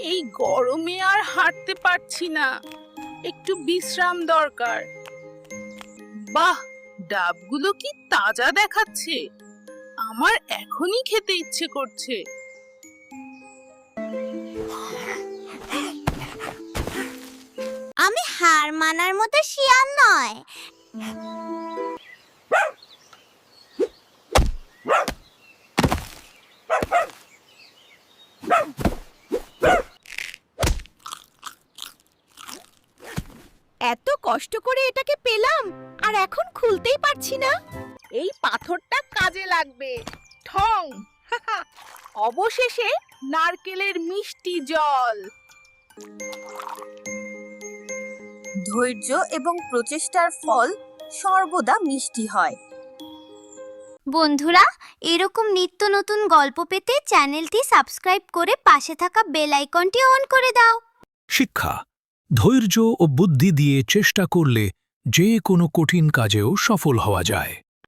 এই গরমে আর হাঁটতে পারছি না। একটু বিশ্রাম দরকার। বাহ, ডাবগুলো কি তাজা দেখাচ্ছে। আমার এখনই খেতে ইচ্ছে করছে। আমি হার মানার মতো শিয়াল নয়। এত কষ্ট করে এটাকে পেলাম আর এখন খুলতেই পারছি না। এই পাথরটা কাজে লাগবে। ঠং। অবশেষে নারকেলের মিষ্টি জল। ধৈর্য এবং প্রচেষ্টার ফল সর্বদা মিষ্টি হয়। বন্ধুরা এরকম নিত্য নতুন গল্প পেতে চ্যানেলটি সাবস্ক্রাইব করে পাশে থাকা বেল আইকনটি অন করে দাও। শিক্ষা ধৈর্য ও বুদ্ধি দিয়ে চেষ্টা করলে যে কোনো কঠিন কাজেও সফল হওয়া যায়।